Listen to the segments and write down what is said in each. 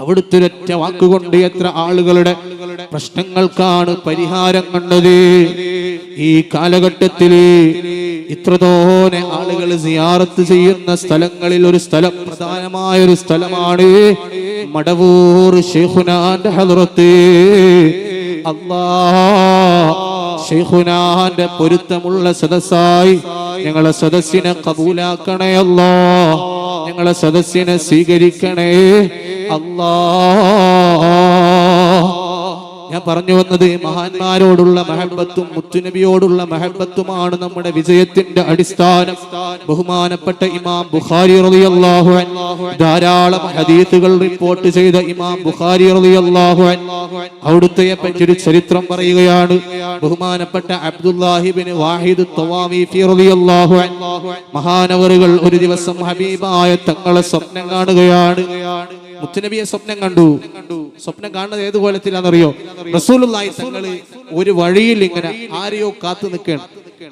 അവിടുത്തെ ഒറ്റ വാക്കുകൊണ്ട് എത്ര ആളുകളുടെ പ്രശ്നങ്ങൾക്കാണ് പരിഹാരം കണ്ടത്? ഈ കാലഘട്ടത്തിൽ ഇത്രതോനെ ആളുകൾ സിയാറത്ത് ചെയ്യുന്ന സ്ഥലങ്ങളിൽ ഒരു സ്ഥലം പ്രധാനമായ ഒരു സ്ഥലമാണ് മടവൂർ ഷെയ്ഖുനാന്റെ ഹദ്റത്ത്. അള്ളാ ഷെയ്ഖുനാന്റെ പൊരുത്തമുള്ള സദസ്സായി ഞങ്ങളെ സദസ്സിനെ കബൂലാക്കണേ അല്ലാ. ഞങ്ങളെ സദസ്സിനെ സ്വീകരിക്കണേ. അല്ലാ ഞാൻ പറഞ്ഞു വന്നത് മഹാന്മാരോടുള്ള മഹബത്തും മുത്തുനബിയോടുള്ള മഹബത്തുമാണ് നമ്മുടെ വിജയത്തിന്റെ അടിസ്ഥാനം. ബഹുമാനപ്പെട്ട ഇമാം ബുഖാരി റളിയല്ലാഹു ധാരാളം ഹദീസുകൾ റിപ്പോർട്ട് ചെയ്ത ഇമാം ബുഖാരി റളിയല്ലാഹു അവിടുത്തെ പറ്റിയൊരു ചരിത്രം പറയുകയാണ്. ബഹുമാനപ്പെട്ട അബ്ദുല്ലാഹിബിൻ വാഹിദ് റളിയല്ലാഹു മഹാനവറുകൾ ഒരു ദിവസം ഹബീബായ തങ്ങളെ സ്വപ്നം കാണുകയാണ്. മുത്തുനബിയെ സ്വപ്നം കണ്ടു. കണ്ടു സ്വപ്നം കാണുന്നത് ഏത് കോലത്തിലാണെന്നറിയോ? റസൂലുള്ളാഹി തങ്ങൾ ഒരു വഴിയിൽ ഇങ്ങനെ ആരെയോ കാത്തു നിൽക്കണം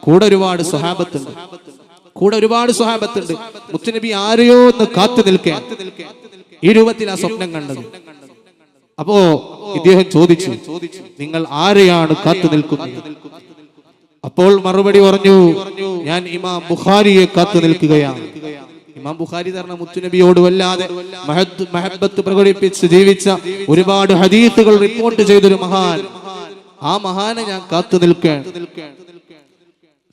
കൂടെ ഒരുപാട് സ്വഹാബത്തുണ്ട്. കൂടെ ഒരുപാട് സ്വഹാബത്തുണ്ട്. മുത്തുനബി ആരെയോ ഒന്ന് കാത്തു നിൽക്കാൻ ഈ രൂപത്തിൽ ആ സ്വപ്നം കണ്ടത്. അപ്പോ ഇദ്ദേഹം ചോദിച്ചു നിങ്ങൾ ആരെയാണ് കാത്തു നിൽക്കുന്നത്? അപ്പോൾ മറുപടി പറഞ്ഞു ഞാൻ ഇമാം ബുഖാരിയെ കാത്തു നിൽക്കുകയാണ്. ഇമാം ബുഖാരി തരണ മുത്തുനബിയോട് വല്ലാതെ മഹബത്ത് പ്രകടിപ്പിച്ച് ജീവിച്ച ഒരുപാട് ഹദീത്തുകൾ റിപ്പോർട്ട് ചെയ്തൊരു മഹാൻ. ആ മഹാനെ ഞാൻ കാത്തു നിൽക്കാൻ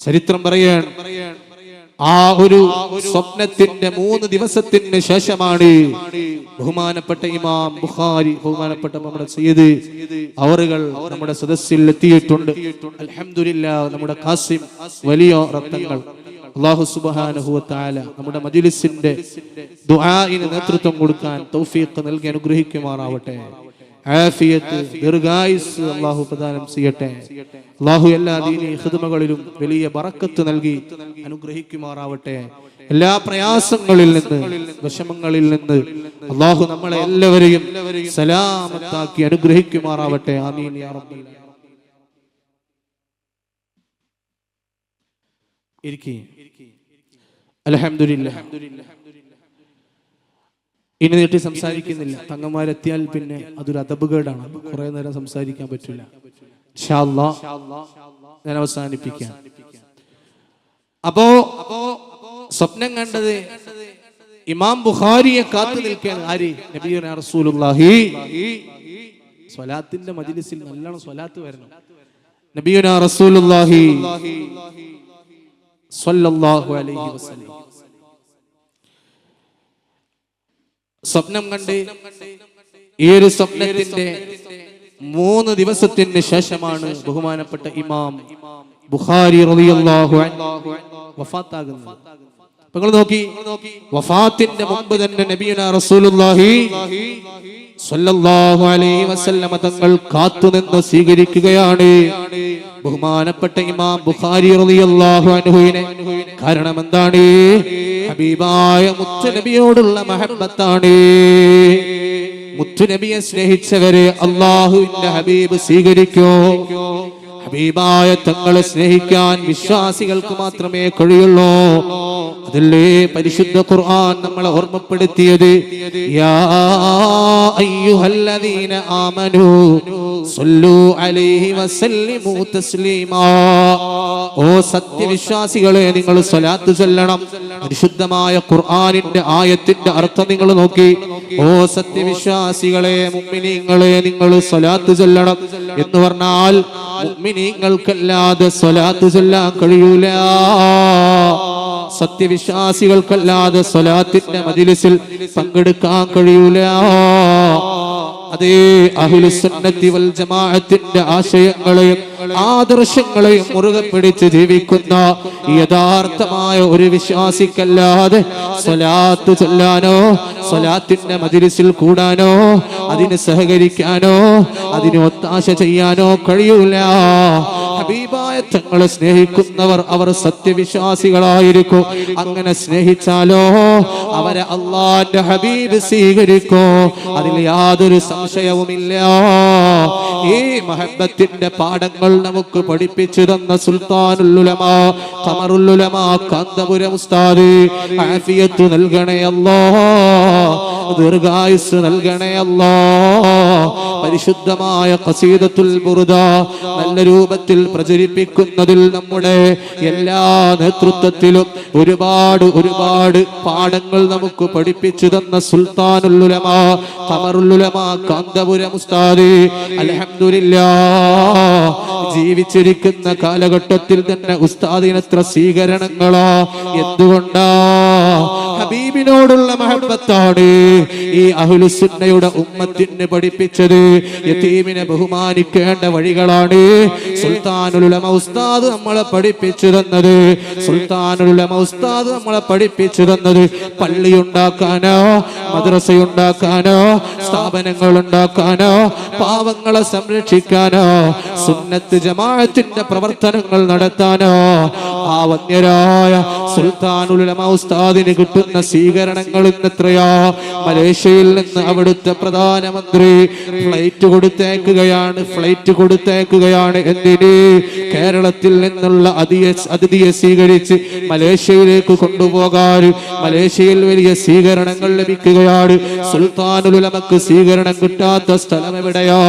ചരിത്രം പറയാൻ ആ ഒരു സ്വപ്നത്തിന്റെ മൂന്ന് ദിവസത്തിന് ശേഷമാണ് ബഹുമാനപ്പെട്ട ഇമാം ബുഖാരി ബഹുമാനപ്പെട്ട നമ്മുടെ സയ്യിദ് അവറുകൾ നമ്മുടെ സദസ്സിൽ എത്തിയിട്ടുണ്ട്. അലഹമില്ല നമ്മുടെ കാസിം വലിയ റത്നങ്ങൾ അള്ളാഹു തആല നമ്മുടെ മജുലിസിന്റെ ദുആഇന് നേതൃത്വം കൊടുക്കാൻ തൗഫീഖ് നൽകി അനുഗ്രഹിക്കുമാറാവട്ടെ. ആഫിയത്ത് ദീർഘായുസ് അള്ളാഹു പ്രദാനം ചെയ്യട്ടെ. അള്ളാഹു എല്ലാ ദീനി ഹിദ്മകളിലും വലിയ ബറക്കത്ത് നൽകി അനുഗ്രഹിക്കുമാറാവട്ടെ. എല്ലാ പ്രയാസങ്ങളിൽ നിന്ന് വിഷമങ്ങളിൽ നിന്ന് അള്ളാഹു നമ്മളെ എല്ലാവരെയും സലാമത്താക്കി അനുഗ്രഹിക്കുമാറാവട്ടെ. ആമീൻ യാ റബ്ബൽ ആലമീൻ. ഇരിക്കേ. അലഹമില്ല ഇനി നീട്ടി സംസാരിക്കുന്നില്ല. തങ്ങന്മാരെത്തിയാൽ പിന്നെ അതൊരു അതബുകേടാണ് കുറെ നേരം സംസാരിക്കാൻ പറ്റില്ല. ഞാൻ അവസാനിപ്പിക്കാം. അപ്പോ സ്വപ്നം കണ്ടത് ഇമാം ബുഖാരിയെ കാത്തു നിൽക്കാൻ റസൂലുള്ളാഹി. സ്വലാത്തിന്റെ മജ്ലിസിൽ നല്ലോണം സ്വലാത്ത് വരണം. നബിയുന റസൂലുള്ളാഹി. സ്വല്ലല്ലാഹു അലൈഹി വസല്ലം. സ്വപ്നം കണ്ട് ഈ ഒരു സ്വപ്നത്തിന്റെ മൂന്ന് ദിവസത്തിന് ശേഷമാണ് ബഹുമാനപ്പെട്ട ഇമാം ബുഖാരി റളിയല്ലാഹു അൻഹു വഫാത്താകുന്നത്. നിങ്ങൾ നോക്കി വഫാത്തിന്റെ മുമ്പ് തന്നെ നബിയുന റസൂലുള്ളാഹി സ്വല്ലല്ലാഹു അലൈഹി വസല്ലമ തങ്ങൾ കാത്തുനിന്ന് സ്വീകരിക്കുകയാണ്. ബഹുമാനപ്പെട്ട ഇമാം ബുഖാരി റളിയല്ലാഹു അൻഹുവിനെ കാരണം എന്താണ് ഹബീബായ മുത്തുനബിയോടുള്ള മഹബത്താണ്. മുത്തുനബിയെ സ്നേഹിച്ചവരെ അള്ളാഹുവിന്റെ ഹബീബ് സ്വീകരിക്കോ? ഹബീബായ തങ്ങളെ സ്നേഹിക്കാൻ വിശ്വാസികൾക്ക് മാത്രമേ കഴിയുള്ളൂ. അതല്ലേ പരിശുദ്ധ ഖുർആൻ നമ്മളെ ഓർമ്മപ്പെടുത്തിയത് യാ അയ്യുഹല്ലദീന ആമനൂ ഓ സത്യവിശ്വാസികളെ നിങ്ങൾ സ്വലാത്ത് ചൊല്ലണം. പരിശുദ്ധമായ ഖുർആാനിന്റെ ആയത്തിന്റെ അർത്ഥം നിങ്ങൾ നോക്കി. ഓ സത്യവിശ്വാസികളെ മുഅ്മിനീങ്ങളെ നിങ്ങൾ സ്വലാത്ത് ചൊല്ലണം എന്ന് പറഞ്ഞാൽ മുഅ്മിനീങ്ങൾക്കല്ലാതെ സ്വലാത്ത് ചൊല്ലാൻ കഴിയൂല. സത്യവിശ്വാസികൾക്കല്ലാതെ സ്വലാത്തിന്റെ മജിലിസിൽ പങ്കെടുക്കാൻ കഴിയൂല. അതേ അഹുലുസുന്നത്തി വൽ ജമാഅത്തിന്റെ ആശയങ്ങളെയും ആദർശങ്ങളെയും മുറുകെ പിടിച്ച് ജീവിക്കുന്ന യഥാർത്ഥമായ ഒരു വിശ്വാസിക്കല്ലാതെ സ്വലാത്ത് ചൊല്ലാനോ സ്വലാത്തിന്റെ മജിലിസിൽ കൂടാനോ അതിന് സഹകരിക്കാനോ അതിന് ഒത്താശ ചെയ്യാനോ കഴിയൂല. ഹബീബായ തങ്ങളെ സ്നേഹിക്കുന്നവർ അവർ സത്യവിശ്വാസികളായിരിക്കും. അങ്ങനെ സ്നേഹിച്ചാലോ? അവരെ അള്ളാന്റെ ഹബീബ് സ്വീകരിക്കോ. അതിൽ യാതൊരു സംശയവുമില്ല. ഈ മഹബത്തിന്റെ പാഠങ്ങൾ നമുക്ക് പഠിപ്പിച്ചു തന്ന സുൽത്താനുല്ലുലമാ ഖമറുല്ലുലമാ കാന്തപുരം ആഫിയത്ത് നൽകണേ അല്ലോ ദീർഘായുസ് നൽകണേ അല്ലാ പരിശുദ്ധമായ ഖസീദത്തുൽ ബുറുദ നല്ല രൂപത്തിൽ പ്രചരിപ്പിക്കുന്നതിൽ നമ്മുടെ എല്ലാ നേതൃത്വത്തിലും ഒരുപാട് ഒരുപാട് പാഠങ്ങൾ നമുക്ക് പഠിപ്പിച്ചു തന്ന സുൽത്താനുല്ലുലമ കമറുല്ലുലമ കാന്തപുരം ഉസ്താദ് അൽഹംദുലില്ലാ ജീവിച്ചിരിക്കുന്ന കാലഘട്ടത്തിൽ തന്നെ ഉസ്താദിനത്ര സ്വീകരണങ്ങളാ. എന്തുകൊണ്ടാ ഹബീബിനോടുള്ള മഹബത്താണ് ഈ അഹുലുസുന്നയുടെ ഉമ്മത്തിന് പഠിപ്പിച്ചത്. യതീമിനെ ബഹുമാനിക്കേണ്ട വഴികളാണ് സുൽത്താനുലുലമ ഉസ്താദ് നമ്മളെ പഠിപ്പിച്ചു തന്നത് സുൽത്താനുലുലമ ഉസ്താദ് നമ്മളെ പഠിപ്പിച്ചു തന്നത് പള്ളി ഉണ്ടാക്കാനോ മദ്രസ ഉണ്ടാക്കാനോ സ്ഥാപനങ്ങൾ ഉണ്ടാക്കാനോ പാവങ്ങളെ സംരക്ഷിക്കാനോ സുന്നത്ത് ജമാഅത്തിന്റെ പ്രവർത്തനങ്ങൾ നടത്താനോ ആ വന്യരായ സുൽത്താനുലമ ഉസ്താദിന് കിട്ടുന്ന സ്വീകരണങ്ങൾ എത്രയാ മലേഷ്യയിൽ നിന്ന് അവിടുത്തെ പ്രധാനമന്ത്രി ഫ്ലൈറ്റ് കൊടുത്തേക്കുകയാണ് ഫ്ലൈറ്റ് കൊടുത്തേക്കുകയാണ് എന്തിന് കേരളത്തിൽ നിന്നുള്ള അതിയെ അതിഥിയെ സ്വീകരിച്ച് മലേഷ്യയിലേക്ക് കൊണ്ടുപോകാൻ മലേഷ്യയിൽ വലിയ സ്വീകരണങ്ങൾ ലഭിക്കുകയാണ്. സുൽത്താനുലമക്ക് സ്വീകരണം കിട്ടാത്ത സ്ഥലം എവിടെയോ?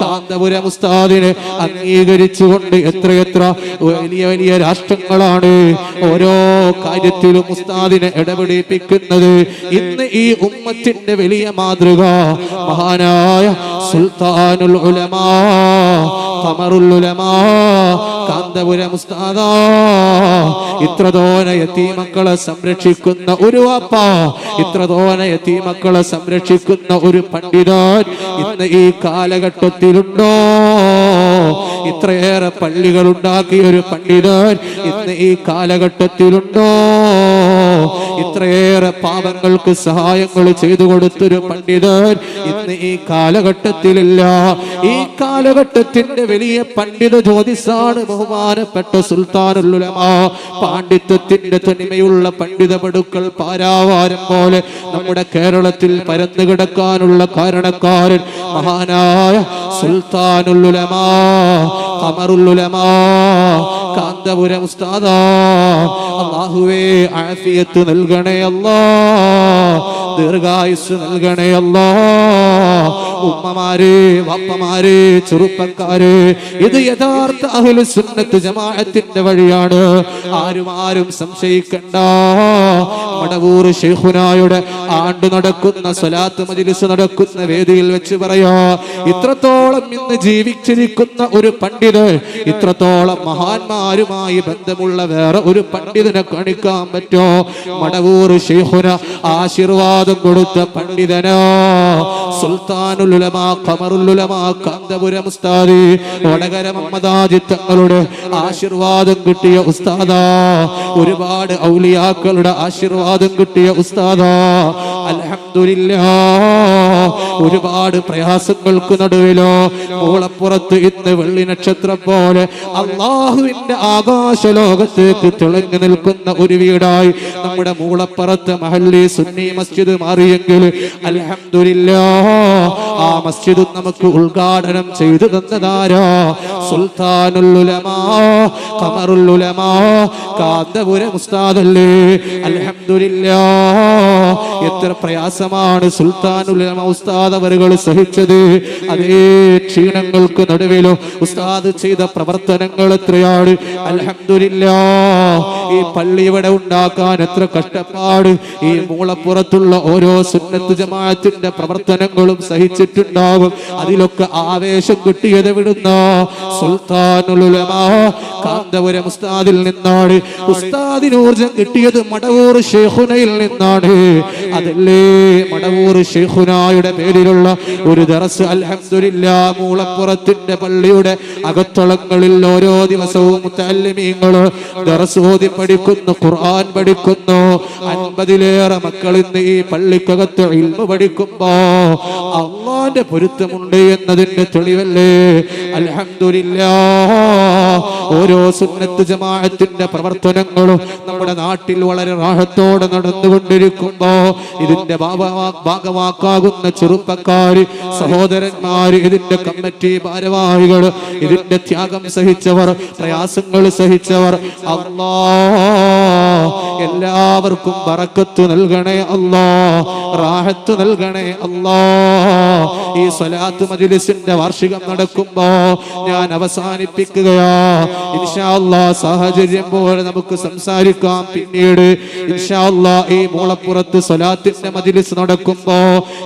കാന്തപുരം ഉസ്താദിനെ അംഗീകരിച്ചുകൊണ്ട് എത്രയെത്ര വലിയ വലിയ രാഷ്ട്രങ്ങളാണ് ഓരോ കാര്യത്തിലും ഉസ്താദിനെ ഇടപെടിപ്പിക്കുന്നത് ഇന്ന് ഈ ഉമ്മത്തിന്റെ വലിയ മാതൃക മഹാനായ സുൽത്താനുൽ ഉലമാ തമറുൽ ഉലമാ സംരക്ഷിക്കുന്ന ഒരു വാപ്പ. ഇത്ര തോന സംരക്ഷിക്കുന്ന ഒരു പണ്ഡിതൻ ഇന്ന് ഈ കാലഘട്ടത്തിലുണ്ടോ? ഇത്രയേറെ പള്ളികൾ ഉണ്ടാക്കിയ ഒരു പണ്ഡിതൻ ഇന്ന് ഈ കാലഘട്ടത്തിലുണ്ടോ? ഇത്രയേറെ പാപങ്ങൾക്ക് സഹായങ്ങൾ ചെയ്തു കൊടുത്തൊരു പണ്ഡിതൻ ഇന്ന് ഈ കാലഘട്ടത്തിലില്ല. ഈ കാലഘട്ടത്തിന്റെ വലിയ പണ്ഡിത ജ്യോതിസാണ് ബഹുമാനപ്പെട്ട സുൽത്താനുലുലമാ പാണ്ഡിത്യത്തിന്റെ തനിമയുള്ള പണ്ഡിത പടുക്കൾ പാരാവാരം പോലെ നമ്മുടെ കേരളത്തിൽ പരന്നു കിടക്കാനുള്ള കാരണക്കാരൻ മഹാനായ ആഫിയത്ത് നൽകണേ ദീർഘായുസ് നൽകണേ അല്ലാ ഉമ്മമാര് വാപ്പമാര് ഇത് യഥാർത്ഥ അഹ്ലു സുന്നത്ത് ജമാഅത്തിന്റെ വഴിയാണ്. ആരും ആരും സംശയിക്കണ്ട. മടവൂർ ഷെയ്ഖുനായുടെ ആണ്ട് നടക്കുന്ന സ്വലാത്ത് മജിലിസ് നടക്കുന്ന വേദിയിൽ വെച്ച് പറയാ ഇത്രത്തോളം ഇന്ന് ജീവിച്ചിരിക്കുന്ന ഒരു പണ്ഡിതൻ ഇത്രത്തോളം മഹാന്മാരുമായി ബന്ധമുള്ള വേറെ ഒരു പണ്ഡിതനെ കാണിക്കാൻ പറ്റോ? മടവൂർ ഷെയ്ഖുന ആശീർവാദം കൊടുത്ത പണ്ഡിതനോ? സുൽത്താനുലുലമാ ഖമറുലുലമാ കാന്തപുരം മുസ്താദി വടകര മമ്മദാജി തങ്ങളുടെ ആശീർവാദം കിട്ടിയ ഉസ്താദാ. ഒരുപാട് ഔലിയാക്കളുടെ ആശീർവാദം കിട്ടിയ ഉസ്താദാ. അൽഹംദുലില്ലാ ഒരുപാട് പ്രയാസങ്ങൾക്ക് നടുവിലോ മൂളപ്പുറത്ത് ഇന്ന് വെള്ളി നക്ഷത്രം പോലെ അള്ളാഹുവിന്റെ ആകാശ ലോകത്തേക്ക് തിളങ്ങി നിൽക്കുന്ന ഒരു വീടായി നമ്മുടെ മൂളപ്പുറത്ത് മഹല്ലി സുന്നി മസ്ജിദ് മാറിയെങ്കിൽ അൽഹംദുലില്ലാ ആ മസ്ജിദും നമുക്ക് ഉദ്ഘാടനം ചെയ്തു തന്നതാരോ? ഉലമാ അൽഹംദുലില്ലാ. എത്ര പ്രയാസമാണ് സുൽത്താൻ ഉസ്താദ് അവരുകൾ സഹിച്ചത്. അതേ ക്ഷീണങ്ങൾക്ക് നടുവിലോ ഉസ്താദ് ചെയ്ത പ്രവർത്തനങ്ങൾ എത്രയാണ്? അൽഹംദുലില്ലാ. ഈ പള്ളി ഇവിടെ ഉണ്ടാക്കാൻ എത്ര കഷ്ടപ്പാട്. ഈ മൂളപ്പുറത്തുള്ള ഓരോ സുന്നത്ത് ജമാഅത്തിന്റെ പ്രവർത്തനങ്ങളും സഹിച്ചിട്ടുണ്ടാകും. അതിലൊക്കെ ആവേശം കിട്ടിയത് വിടുന്ന സുൽത്താനുലുലമാ കാന്തപുരം ഉസ്താദിൽ നിന്നാണ്. ഉസ്താദിന് ഊർജം കിട്ടിയത് മടവൂർ ഷെഹുനയിൽ നിന്നാണ്. അതല്ലേ മടവൂർ ഷെഹുനായുടെ പേരിലുള്ള ഒരു ദറസ് അൽഹംദുലില്ല മൂളപ്പുറത്തിന്റെ പള്ളിയുടെ അകത്തളങ്ങളിൽ ഓരോ ദിവസവും മുത്തല്ലിമീങ്ങൾ ദറസ് പഠിക്കുന്നു ഖുർആൻ പഠിക്കുന്നു. അൻപതിലേറെ മക്കൾ ഇന്ന് ഈ പള്ളിക്കകത്ത് ഇൽമ പഠിക്കുമ്പോ അള്ളാന്റെ പൊരുത്തമുണ്ട് എന്നതിന്റെ തെളിവല്ലേ? അലഹമില്ല ഓരോ സുന്നത്ത് ജമാഅത്തിന്റെ പ്രവർത്തനങ്ങളും നമ്മുടെ നാട്ടിൽ വളരെ റാഹത്തോടെ നടന്നുകൊണ്ടിരിക്കുമ്പോ ഇതിന്റെ ഭാഗമാ- ഭാഗമാക്കാകുന്ന ചെറുപ്പക്കാര് സഹോദരന്മാര് ഇതിന്റെ കമ്മിറ്റി ഭാരവാഹികൾ ഇതിന്റെ ത്യാഗം സഹിച്ചവർ പ്രയാസങ്ങൾ സഹിച്ചവർ അള്ളാ എല്ലാവർക്കും ബറക്കത്ത് നൽകണേ അല്ലാ റാഹത്ത് നൽകണേ അല്ലാ ഈ സ്വലാത്ത് മജ്ലിസിന്റെ വാർഷികം നടക്കുമ്പോ ഞാൻ അവസാനിപ്പിക്കുകയോ. ഇൻഷാല്ലാ സാഹചര്യം പോലെ നമുക്ക് സംസാരിക്കാം. പിന്നീട് ഇൻഷാല്ലാ ഈ മൂളപ്പുറത്ത് സൊലാത്തിന്റെ മജിലിസ് നടക്കുമ്പോ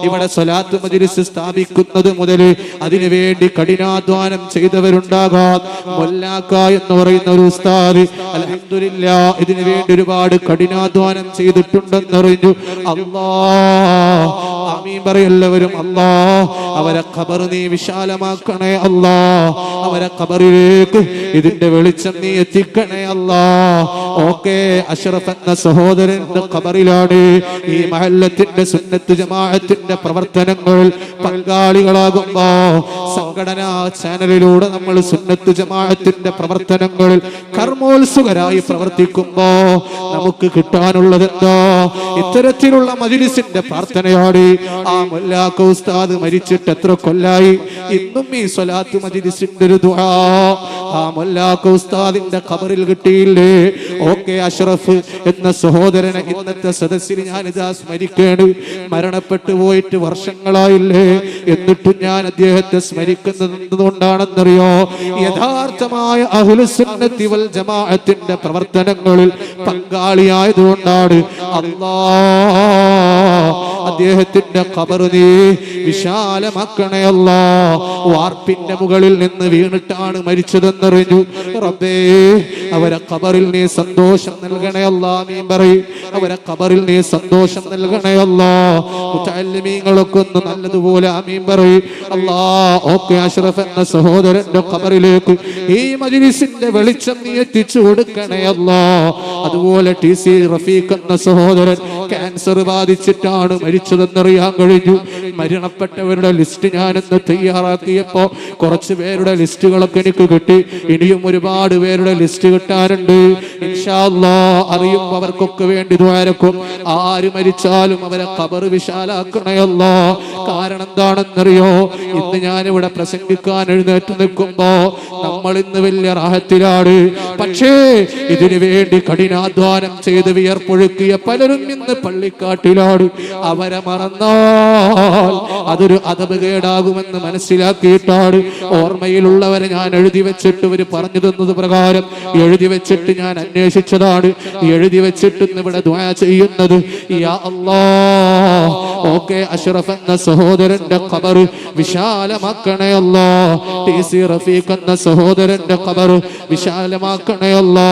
ഇവിടെ സൊലാത്ത് മജിലിസ് സ്ഥാപിക്കുന്നത് മുതൽ അതിനുവേണ്ടി കഠിനാധ്വാനം ചെയ്തവരുണ്ടാകാം. മൊല്ലാക്ക എന്ന് പറയുന്ന ഒരു ഉസ്താദ് അൽഹംദുലില്ലാ ഇതിനു വേണ്ടി ഒരുപാട് കഠിനാധ്വാനം ചെയ്തിട്ടുണ്ടെന്നറിഞ്ഞു. അല്ലാ ആമീൻ പറയെല്ലാവരും അല്ലാ അവരെ ഖബർ നീ വിശാലമാക്കണേ അല്ലാ അവരെ ഖബറിലേക്ക് ഇതിന്റെ വെളിച്ചം നീ എത്തിക്കണേ അല്ലാ. ഓക്കെ അഷ്റഫ് എന്ന സഹോദരന്റെ ഖബറിലാണ് ഈ മഹല്ലത്തിന്റെ സുന്നത്ത് ജമാഅത്തിന്റെ പ്രവർത്തനങ്ങൾ പങ്കാളികളാകുമ്പോ സംഘടനാ ചാനലിലൂടെ നമ്മൾ സുന്നത്ത് ജമാഅത്തിന്റെ പ്രവർത്തനങ്ങളിൽ കർമ്മോത്സുകരായി പ്രവർത്തിക്കുമ്പോ നമുക്ക് കിട്ടാനുള്ളത് എന്താ? ഇത്തരത്തിലുള്ള മജിലിസിന്റെ പ്രാർത്ഥനയാണ് ആ മുല്ലാക്ക ഉസ്താദ് മരിച്ചിട്ട് എത്ര കൊല്ലായി? ഇന്നും ഈ സ്വലാത്ത് മജിലിസിന്റെ ഒരു ദുആ. ആ മുല്ലാക്ക ഉസ്താദിന്റെ ഖബറിൽ കിട്ടിയില്ലേ? ഓക്കെ അഷ്റഫ് എന്ന സഹോദരനെ ഇന്നത്തെ സദസ്സിൽ ഇതാ സ്മരിക്കേണ്. മരണപ്പെട്ടു പോയിട്ട് വർഷങ്ങളായില്ലേ? എന്നിട്ടും ഞാൻ അദ്ദേഹത്തെ സ്മരിക്കുന്നത് എന്തുകൊണ്ടാണെന്നറിയോ? യഥാർത്ഥമായ അഹ്ലുസുന്നത്തി വൽ ജമാഅത്തിന്റെ പ്രവർത്തനങ്ങളിൽ പങ്കാളിയായതുകൊണ്ടാണ്. അല്ലാ അദ്ദേഹത്തിന്റെ കബർ നീ വിശാലമാക്കണയല്ലോ വാർപ്പിന്റെ മുകളിൽ നിന്ന് വീണിട്ടാണ് മരിച്ചതെന്നറിഞ്ഞു. റബ്ബേ അവരെ കബറിൽ നീ സന്തോഷം നൽകണേ അല്ലാ നീ പറയും. അവരെ കബറിൽ നീ സന്തോഷം നൽകണേ അല്ലാ. മുത്തല്ലിമീങ്ങളൊക്കെ ഒന്ന് നല്ലതുപോലെ ആമീൻ പറയും. അല്ലാ ഓക്കെ അഷ്റഫ് എന്ന സഹോദരന്റെ കബറിലേക്ക് ഈ മജ്ലിസിന്റെ വെളിച്ചം നീ എത്തിച്ചു കൊടുക്കണേ അല്ലാ. അതുപോലെ ടി സി റഫീഖ് എന്ന സഹോദരൻ ക്യാൻസർ ബാധിച്ചിട്ടാണ് മരിച്ചതെന്നറിയാൻ കഴിഞ്ഞു. മരണപ്പെട്ടവരുടെ ലിസ്റ്റ് ഞാനെന്ന് തയ്യാറാക്കിയപ്പോ കുറച്ച് പേരുടെ ലിസ്റ്റുകളൊക്കെ എനിക്ക് കിട്ടി. ഇനിയും ഒരുപാട് പേരുടെ ലിസ്റ്റ് കിട്ടാനുണ്ട്. ഇൻഷാ അല്ലാ അറിയുമ്പോ അവർക്കൊക്കെ വേണ്ടി ദ്വാരക്കും. ആര് മരിച്ചാലും അവരെ കബർ വിശാലാക്കണയല്ല. കാരണം എന്താണെന്നറിയോ ഇന്ന് ഞാനിവിടെ പ്രസംഗിക്കാൻ എഴുന്നേറ്റ് നിൽക്കുമ്പോ നമ്മൾ ഇന്ന് വലിയ റാഹത്തിലാണ്. പക്ഷേ ഇതിനു വേണ്ടി കഠിനാധ്വാനം ചെയ്ത് വിയർപ്പൊഴുക്കിയ പലരും ഇന്ന് പള്ളിക്കാട്ടിലാണ്. അവരെ മറന്നാൽ അതൊരു അതപകേടാകുമെന്ന് മനസ്സിലാക്കിയിട്ടാണ് ഓർമ്മയിലുള്ളവരെ ഞാൻ എഴുതി വെച്ചിട്ട് ഇവർ പറഞ്ഞു തന്നത് പ്രകാരം. എഴുതി വെച്ചിട്ട് ഞാൻ അന്വേഷിച്ചതാണ്. എഴുതി വെച്ചിട്ട് ഇന്ന് ഇവിടെ ദ്വാ ചെയ്യുന്നത് ഓക്കെ അഷ്റഫ് എന്ന സഹോദരന്റെ ഖബർ വിശാലമാക്കണേ അല്ലാ ടി സി റഫീഖ് എന്ന സഹോദരന്റെ ഖബർ വിശാലമാക്കണേ അല്ലാ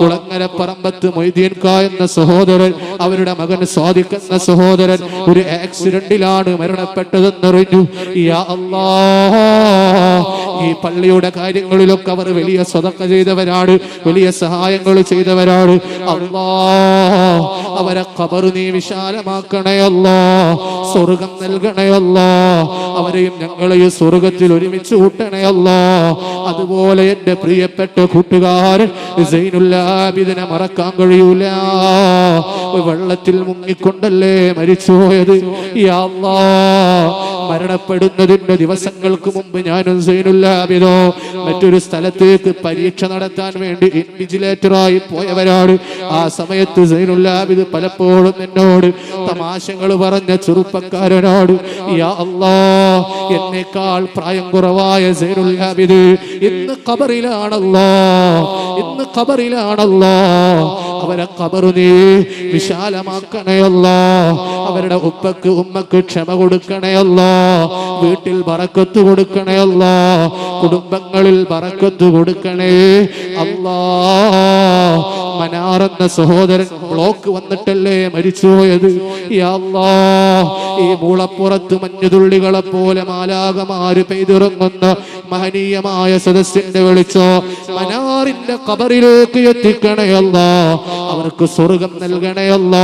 കുളങ്ങര പറമ്പത്ത് മൊയ്തീൻ കാ എന്ന സഹോദരൻ അവരുടെ മകൻ സ്വാദിഖ് എന്ന സഹോദരൻ ഒരു ആക്സിഡന്റിലാണ് മരണപ്പെട്ടതെന്നറിഞ്ഞു യാ അല്ലാ ഈ പള്ളിയുടെ കാര്യങ്ങളിലൊക്കെ അവർ വലിയ സ്വതക്ക ചെയ്തവരാണ് വലിയ സഹായങ്ങൾ ചെയ്തവരാണ്. അല്ലാ അവരെ കബറു നീ വിശാലമാക്കണയല്ലോ സ്വർഗം നൽകണയല്ലോ അവരെയും ഞങ്ങളെയും സ്വർഗത്തിൽ ഒരുമിച്ച് കൂട്ടണയല്ലോ അതുപോലെ എന്റെ പ്രിയപ്പെട്ട കൂട്ടുകാരൻ സൈനുല്ലാബിദിനെ മറക്കാൻ കഴിയൂല. വെള്ളത്തിൽ മുങ്ങിക്കൊണ്ടല്ലേ മരിച്ചുപോയത്? മരണപ്പെടുന്നതിന്റെ ദിവസങ്ങൾക്ക് മുമ്പ് ഞാനും സൈനുല്ലാബിദോ മറ്റൊരു സ്ഥലത്തേക്ക് പരീക്ഷ നടത്താൻ വേണ്ടി ഇൻവിജിലേറ്ററായി പോയവരാണ്. ആ സമയത്ത് സൈനുല്ലാബിദ് പലപ്പോഴും എന്നോട് തമാശകൾ പറഞ്ഞ ചെറുപ്പക്കാരനോട് എന്നേക്കാൾ പ്രായം കുറവായ ഇന്ന് കബറിലാണല്ലോ ഇന്ന് കബറിലാണല്ലോ അവരെ കബറു നീ വിശാലമാക്കണയല്ലോ അവരുടെ ഉപ്പക്ക് ഉമ്മക്ക് ക്ഷമ കൊടുക്കണയല്ലോ വീട്ടിൽ പറക്കത്തു കൊടുക്കണയല്ലോ കുടുംബങ്ങളിൽ പറക്കത്തു കൊടുക്കണേ അല്ലാ മനാർ എന്ന സഹോദരൻ ബ്ലോക്ക് വന്നിട്ടല്ലേ മരിച്ചുപോയത്? ഈ മൂളപ്പുറത്ത് മഞ്ഞുതുള്ളികളെ പോലെ മാലാകമാര് പെയ്തിറങ്ങുന്ന മഹനീയമായ സദസ്സിന്റെ വിളിച്ചോ മനാറിന്റെ കബറിലേക്ക് എത്തിക്കണയല്ല അവർക്ക് സ്വർഗം നൽകണയല്ല